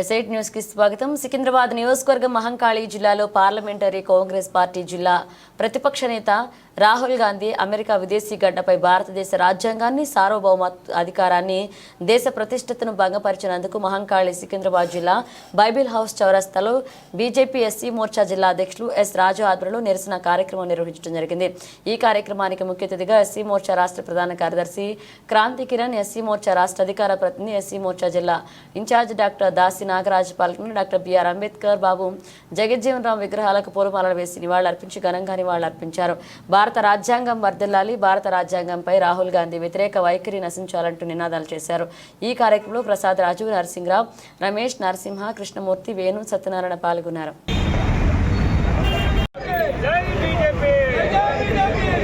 ఎసైట్ న్యూస్కి స్వాగతం. సికింద్రాబాద్ నియోజకవర్గం మహంకాళి జిల్లాలో పార్లమెంటరీ కాంగ్రెస్ పార్టీ జిల్లా ప్రతిపక్ష నేత రాహుల్ గాంధీ అమెరికా విదేశీ గడ్డపై భారతదేశ రాజ్యాంగాన్ని సార్వభౌమ అధికారాన్ని దేశ ప్రతిష్టతను భంగపరిచినందుకు మహంకాళి సికింద్రాబాద్ జిల్లా బైబిల్ హౌస్ చౌరస్తాలో బీజేపీ ఎస్సీ మోర్చా జిల్లా అధ్యక్షులు ఎస్ రాజు ఆధ్వర్యంలో నిరసన కార్యక్రమం నిర్వహించడం జరిగింది. ఈ కార్యక్రమానికి ముఖ్య అతిథిగా ఎస్సీ మోర్చా రాష్ట్ర ప్రధాన కార్యదర్శి క్రాంతి కిరణ్ ఎస్సీ మోర్చా రాష్ట్ర అధికార ప్రతినిధి ఎస్సీ మోర్చా జిల్లా ఇన్ఛార్జ్ డాక్టర్ దాసి నాగరాజ్ పాల్గొని డాక్టర్ బిఆర్ అంబేద్కర్ బాబు జగజ్జీవన్ రామ్ విగ్రహాలకు పూలమాలలు వేసి నివాళులర్పించి ఘనంగా నివాళులర్పించారు. భారత రాజ్యాంగం వర్ధిల్లాలి. భారత రాజ్యాంగంపై రాహుల్ గాంధీ వ్యతిరేక వైఖరి నశించాలంటూ నినాదాలు చేశారు. ఈ కార్యక్రమంలో ప్రసాద్ రాజు నరసింహరావు రమేష్ నరసింహ కృష్ణమూర్తి వేణు సత్యనారాయణ పాల్గొన్నారు. జై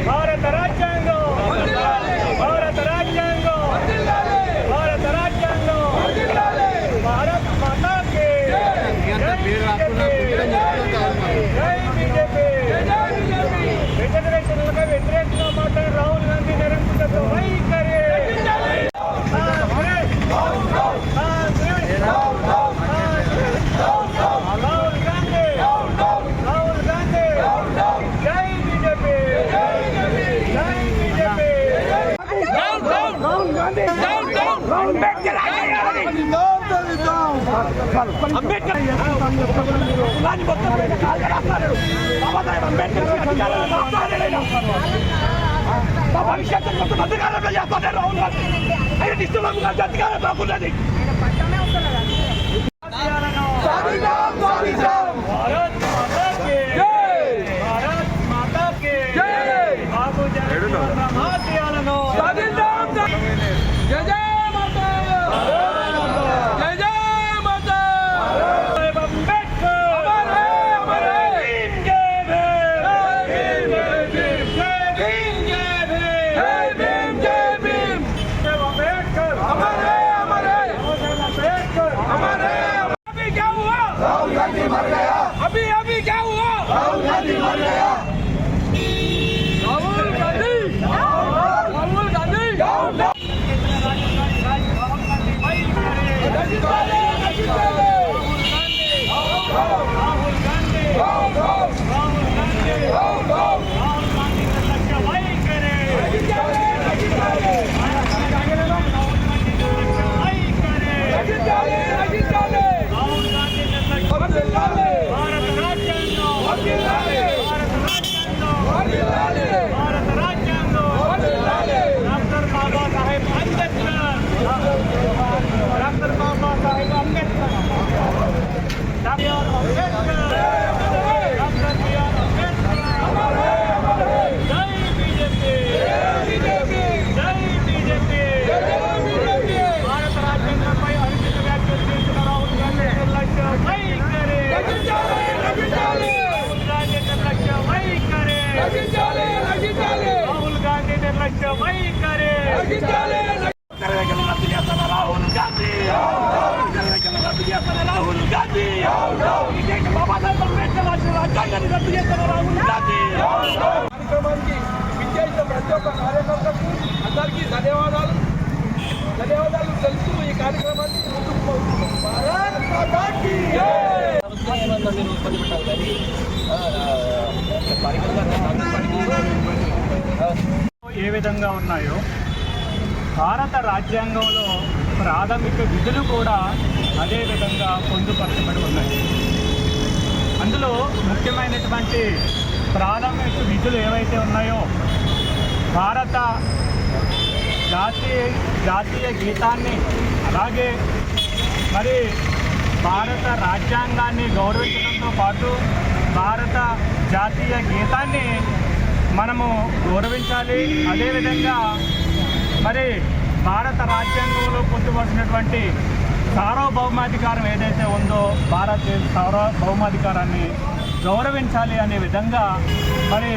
భారత రాజ్యాంగం భారత రాజ్యాంగం భారత రాజ్యాంగం భారత్ మాతాకి జై బీజేపీ రిజర్వేషన్లకు వ్యతిరేకంగా మాట్లాడిన రాహుల్ గాంధీ నిరంకుశ వైఖరి కాంగ్రెస్! కాంగ్రెస్! రాహుల్ గాంధీ రాహుల్ గాంధీ జై బీజేపీ జై బీజేపీ భవిష్యత్తు మొత్తం అధికారంలో చేస్తానే రాహుల్ గాంధీ ఆయన ఇష్టం అధికారం బాగున్నది భారత్ अभी अभी क्या हुआ? राहुल गांधी मर गया। राहुल गांधी! राहुल गांधी! राहुल गांधी। రద్దు చేస్తున్న రాహుల్ గాంధీ ఈ దేశ బాబాసాహెబ్ అంబేద్కర్ రాసిన రాజ్యాంగాన్ని రద్దు చేస్తున్న రాహుల్ గాంధీ కార్యక్రమానికి విచ్చేసిన ప్రతి ఒక్క కార్యకర్తకు అందరికీ ధన్యవాదాలు ధన్యవాదాలు తెలుస్తూ ఈ కార్యక్రమాన్ని ముందుకు పోతున్నాం. భారత్ మాతా కీ ఏ విధంగా ఉన్నాయో భారత రాజ్యాంగంలో ప్రాథమిక విధులు కూడా అదే విధంగా పొందుపరచబడి ఉన్నాయి. అందులో ముఖ్యమైనటువంటి ప్రాథమిక విధులు ఏవైతే ఉన్నాయో భారత జాతీయ జాతీయ గీతాన్ని అలాగే మరి భారత రాజ్యాంగాన్ని గౌరవించడంతో పాటు భారత జాతీయ గీతాన్ని మనము గౌరవించాలి. అదేవిధంగా మరి భారత రాజ్యాంగంలో పొందుపరిచినటువంటి సార్వభౌమాధికారం ఏదైతే ఉందో భారతదేశ సార్వభౌమాధికారాన్ని గౌరవించాలి అనే విధంగా మరి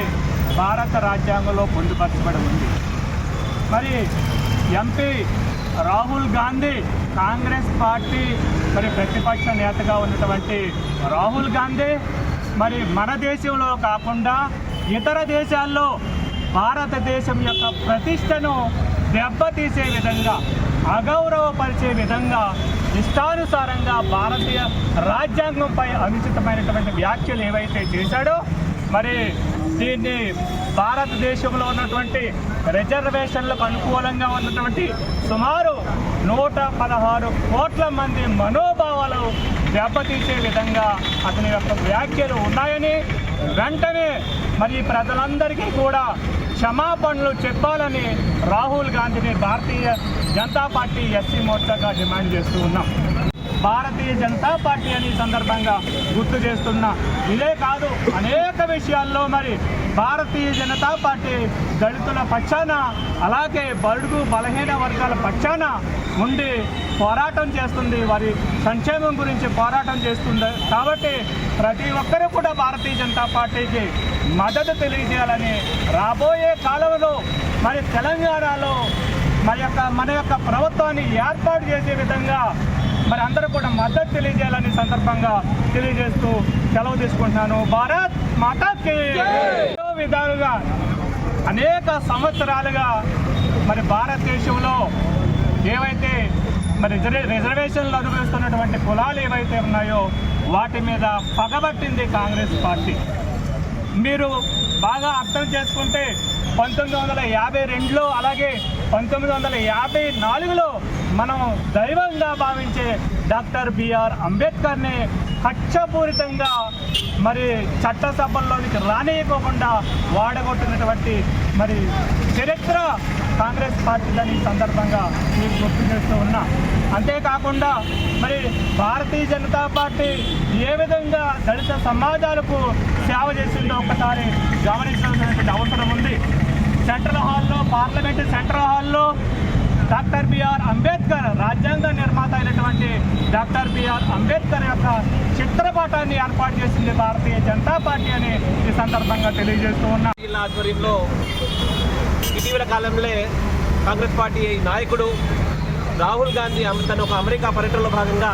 భారత రాజ్యాంగంలో పొందుపరచబడి ఉంది. మరి ఎంపీ రాహుల్ గాంధీ కాంగ్రెస్ పార్టీ మరి ప్రతిపక్ష నేతగా ఉన్నటువంటి రాహుల్ గాంధీ మరి మన దేశంలో కాకుండా ఇతర దేశాల్లో భారతదేశం యొక్క ప్రతిష్టను దెబ్బతీసే విధంగా అగౌరవపరిచే విధంగా ఇష్టానుసారంగా భారతీయ రాజ్యాంగంపై అనుచితమైనటువంటి వ్యాఖ్యలు ఏవైతే చేశాడో మరి దీన్ని భారతదేశంలో ఉన్నటువంటి రిజర్వేషన్లకు అనుకూలంగా ఉన్నటువంటి సుమారు నూట పదహారు కోట్ల మంది మనోభావాలు దెబ్బతీసే విధంగా అతని యొక్క వ్యాఖ్యలు ఉన్నాయని వెంటనే మరి ప్రజలందరికీ కూడా క్షమాపణలు చెప్పాలని రాహుల్ గాంధీని భారతీయ జనతా పార్టీ ఎస్సీ మోర్చాగా డిమాండ్ చేస్తూ ఉన్నాం. భారతీయ జనతా పార్టీ అని సందర్భంగా గుర్తు చేస్తున్నా ఇదే కాదు అనేక విషయాల్లో మరి భారతీయ జనతా పార్టీ దళితుల పక్షాన అలాగే బడుగు బలహీన వర్గాల పక్షాన ఉండి పోరాటం చేస్తుంది. వారి సంక్షేమం గురించి పోరాటం చేస్తుంది. కాబట్టి ప్రతి ఒక్కరూ కూడా భారతీయ జనతా పార్టీకి మద్దతు తెలియజేయాలని రాబోయే కాలంలో మరి తెలంగాణలో మన యొక్క మన యొక్క ప్రభుత్వాన్ని ఏర్పాటు చేసే విధంగా మరి అందరూ కూడా మద్దతు తెలియజేయాలని సందర్భంగా తెలియజేస్తూ సెలవు తీసుకుంటున్నాను. భారత్ మాతాకి! ఎన్నో విధాలుగా అనేక సంవత్సరాలుగా మరి భారతదేశంలో ఏవైతే మరి రిజర్వే రిజర్వేషన్లు అనుభవిస్తున్నటువంటి కులాలు ఏవైతే ఉన్నాయో వాటి మీద పగబట్టింది కాంగ్రెస్ పార్టీ. మీరు బాగా అర్థం చేసుకుంటే పంతొమ్మిది వందల యాభై రెండులో అలాగే పంతొమ్మిది వందల యాభై నాలుగులో మనం దైవంగా భావించే డాక్టర్ బిఆర్ అంబేద్కర్ని కక్షపూరితంగా మరి చట్టసభల్లోనికి రానియకోకుండా వాడగొట్టినటువంటి మరి చరిత్ర కాంగ్రెస్ పార్టీదని ఈ సందర్భంగా మీకు గుర్తు చేస్తూ ఉన్నా. అంతేకాకుండా మరి భారతీయ జనతా పార్టీ ఏ విధంగా దళిత సమాజాలకు సేవ చేసిందో ఒకసారి గమనించాల్సినటువంటి అవసరం ఉంది. సెంట్రల్ హాల్లో పార్లమెంటు సెంట్రల్ హాల్లో డాక్టర్ బిఆర్ అంబేద్కర్ రాజ్యాంగ నిర్మాత అయినటువంటి డాక్టర్ బిఆర్ అంబేద్కర్ యొక్క చిత్రపటాన్ని ఏర్పాటు చేసింది భారతీయ జనతా పార్టీ అని ఈ సందర్భంగా తెలియజేస్తూ ఉన్నా. జిల్లా ఆధ్వర్యంలో ఇటీవల కాలంలో కాంగ్రెస్ పార్టీ నాయకుడు రాహుల్ గాంధీ తన ఒక అమెరికా పర్యటనలో భాగంగా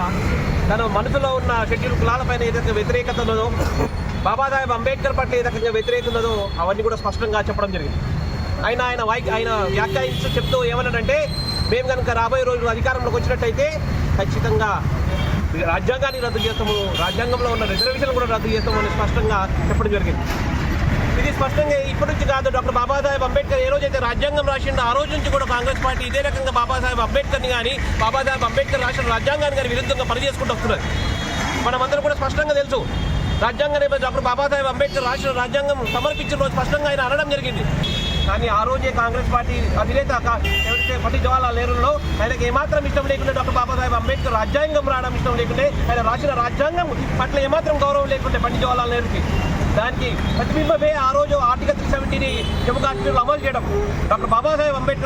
తన మనసులో ఉన్న షెడ్యూల్ కులాలపైన ఏదైతే వ్యతిరేకత ఉన్నదో బాబాసాహెబ్ అంబేద్కర్ పట్ల ఏదైతే రకంగా వ్యతిరేకత ఉన్నదో అవన్నీ కూడా స్పష్టంగా చెప్పడం జరిగింది. ఆయన ఆయన వై ఆయన వ్యాఖ్యానిస్తూ చెప్తూ ఏమన్నాడంటే మేము కనుక రాబోయే రోజులు అధికారంలోకి వచ్చినట్టయితే ఖచ్చితంగా రాజ్యాంగాన్ని రద్దు చేస్తాము రాజ్యాంగంలో ఉన్న రిజర్వేషన్ కూడా రద్దు చేస్తాము అని స్పష్టంగా చెప్పడం జరిగింది. ఇది స్పష్టంగా ఇప్పటి నుంచి కాదు డాక్టర్ బాబాసాహెబ్ అంబేద్కర్ ఏ రోజైతే రాజ్యాంగం రాసిండో ఆ రోజు నుంచి కూడా కాంగ్రెస్ పార్టీ ఇదే రకంగా బాబాసాహెబ్ అంబేద్కర్ని కానీ బాబాసాహెబ్ అంబేద్కర్ రాసిన రాజ్యాంగాన్ని కానీ విరుద్ధంగా పనిచేసుకుంటూ వస్తున్నది మనమందరం కూడా స్పష్టంగా తెలుసు రాజ్యాంగం డాక్టర్ బాబాసాహెబ్ అంబేద్కర్ రాసిన రాజ్యాంగం సమర్పించిన రోజు స్పష్టంగా ఆయన అనడం జరిగింది. కానీ ఆ రోజే కాంగ్రెస్ పార్టీ అధినేత ఎవరైతే పట్టి జవహర్లాల్ నెహ్రూలో ఆయనకి ఏమాత్రం ఇష్టం లేకుండా డాక్టర్ బాబాసాహెబ్ అంబేద్కర్ రాజ్యాంగం రావడం ఇష్టం లేకుంటే ఆయన రాసిన రాజ్యాంగం పట్ల ఏమాత్రం గౌరవం లేకుంటే పండిత్ జవహర్లాల్ నెహ్రూకి. దానికి ప్రతిబింబమే ఆ రోజు ఆర్టికల్ త్రీ సెవెంటీని జమ్మూ కాశ్మీర్లో అమలు చేయడం. డాక్టర్ బాబాసాహెబ్ అంబేద్కర్